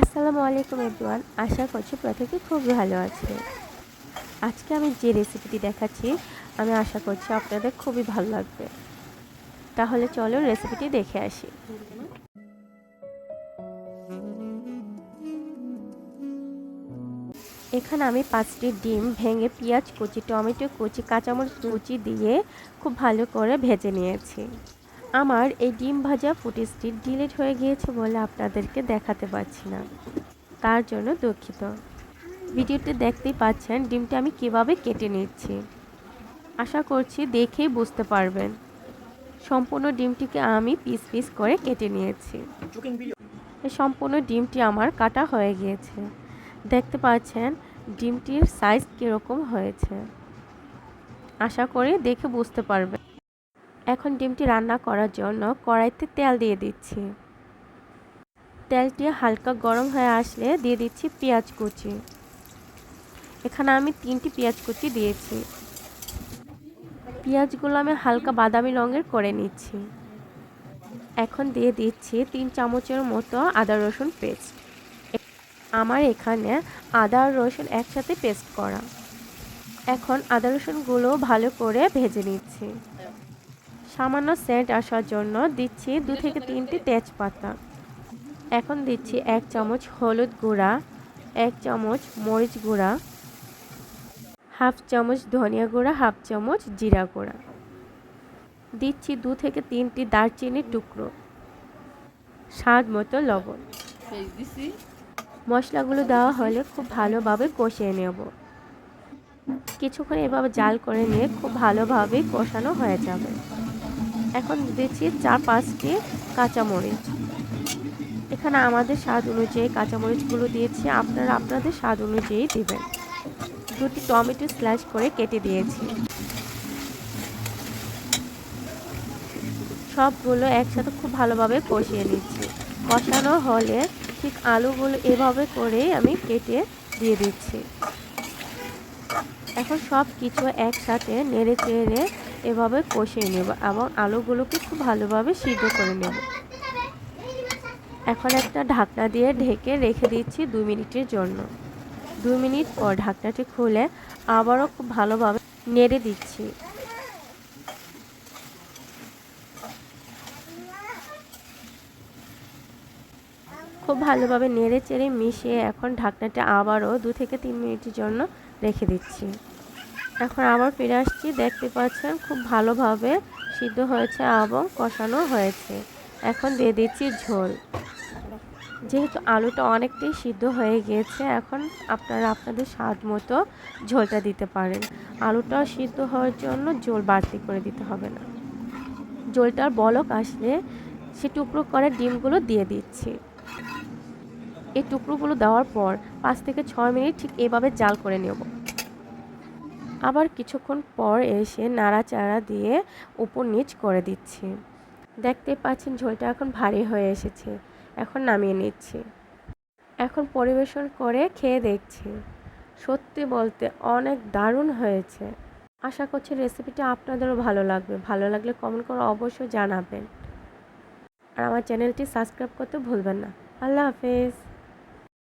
আসসালামু আলাইকুম এভরিওয়ান, আশা করছি প্রত্যেকে খুব ভালো আছে আজকে আমি যে রেসিপিটি দেখাচ্ছি, আমি আশা করছি আপনাদের খুবই ভালো লাগবে। তাহলে চলো রেসিপিটি দেখে আসি। এখানে আমি পাঁচটি ডিম ভেঙে পেঁয়াজ কুচি, টমেটো কুচি, কাঁচামরিচ কুচি দিয়ে খুব ভালো করে ভেজে নিয়েছি। আমার এই ডিম ভাজা ফুটেজটি ডিলিট হয়ে গিয়েছে বলে আপনাদেরকে দেখাতে পারছি না। তার জন্য দুঃখিত। ভিডিওতে দেখতেই পাচ্ছেন ডিমটা আমি কীভাবে কেটে নিচ্ছি। আশা করছি দেখেই বুঝতে পারবেন। সম্পূর্ণ ডিমটিকে আমি পিস পিস করে কেটে নিয়েছি। এই সম্পূর্ণ ডিমটি আমার কাটা হয়ে গিয়েছে। দেখতে পাচ্ছেন ডিমটির সাইজ কীরকম হয়েছে। আশা করি দেখে বুঝতে পারবেন। এখন ডিমটি রান্না করার জন্য কড়াইতে তেল দিয়ে দিচ্ছি। তেলটি হালকা গরম হয়ে আসলে দিয়ে দিচ্ছি পেঁয়াজ কুচি। এখানে আমি তিনটি পেঁয়াজ কুচি দিয়েছি। পেঁয়াজগুলো আমি হালকা বাদামি রঙের করে নিচ্ছি। এখন দিয়ে দিচ্ছি তিন চামচের মতো আদা রসুন পেস্ট। আমার এখানে আদা আর রসুন একসাথে পেস্ট করা। এখন আদা রসুনগুলো ভালো করে ভেজে নিচ্ছি। সামান্য সেন্ট আসার জন্য দিচ্ছি দু থেকে তিনটি তেজপাতা। এখন দিচ্ছি এক চামচ হলুদ গুঁড়া এক চামচ মরিচ গুঁড়া হাফ চামচ ধনিয়া গুঁড়া হাফ চামচ জিরা গুঁড়া। দিচ্ছি দু থেকে তিনটি দারচিনির টুকরো। স্বাদ মতো লবণ। মশলাগুলো দেওয়া হলে খুব ভালোভাবে কষিয়ে নেব। কিছুক্ষণ এভাবে জাল করে নিয়ে খুব ভালোভাবে কষানো হয়ে যাবে। এখন দিচ্ছি চার পাঁচটি কাঁচামরিচ। এখানে আমাদের স্বাদ অনুযায়ী কাঁচামরিচগুলো দিয়েছি, আপনারা আপনাদের স্বাদ অনুযায়ী দেবেন। দুটি টমেটো স্ল্যাশ করে কেটে দিয়েছি। সবগুলো একসাথে খুব ভালোভাবে কষিয়ে নিচ্ছি। কষানো হলে ঠিক আলুগুলো এভাবে করে আমি কেটে দিয়ে দিচ্ছি। এখন সব কিছু একসাথে নেড়ে চেড়ে এভাবে কষিয়ে নেব এবং আলুগুলোকে খুব ভালোভাবে সিদ্ধ করে নেব। এখন একটা ঢাকনা দিয়ে ঢেকে রেখে দিচ্ছি দুই মিনিটের জন্য। দুই মিনিট পর ঢাকনাটি খুলে আবারও খুব ভালোভাবে নেড়ে দিচ্ছি। খুব ভালোভাবে নেড়ে চেড়ে মিশিয়ে এখন ঢাকনাটা আবারও দু থেকে তিন মিনিটের জন্য রেখে দিচ্ছি। এখন আবার ফিরে আসছি। দেখতে পাচ্ছেন খুব ভালোভাবে সিদ্ধ হয়েছে এবং কষানো হয়েছে। এখন দিয়ে দিচ্ছি ঝোল। যেহেতু আলুটা অনেকটাই সিদ্ধ হয়ে গিয়েছে, এখন আপনারা আপনাদের স্বাদ মতো ঝোলটা দিতে পারেন। আলুটা সিদ্ধ হওয়ার জন্য ঝোল বাড়তি করে দিতে হবে না। ঝোলটার বলক আসলে সে টুকরো করে ডিমগুলো দিয়ে দিচ্ছি। এই টুকরোগুলো দেওয়ার পর পাঁচ থেকে ছয় মিনিট ঠিক এভাবে জাল করে নেব। আবার কিছুক্ষণ পর এসে নাড়াচাড়া দিয়ে উপর নিচ করে দিচ্ছি। দেখতে পাচ্ছেন ঝোলটা এখন ভারী হয়ে এসেছে। এখন নামিয়ে নিচ্ছি। এখন পরিবেশন করে খেয়ে দেখছি। সত্যি বলতে অনেক দারুণ হয়েছে। আশা করছি রেসিপিটা আপনাদেরও ভালো লাগবে। ভালো লাগলে কমেন্ট করে অবশ্যই জানাবেন। আর আমার চ্যানেলটি সাবস্ক্রাইব করতে ভুলবেন না। আল্লাহ হাফেজ।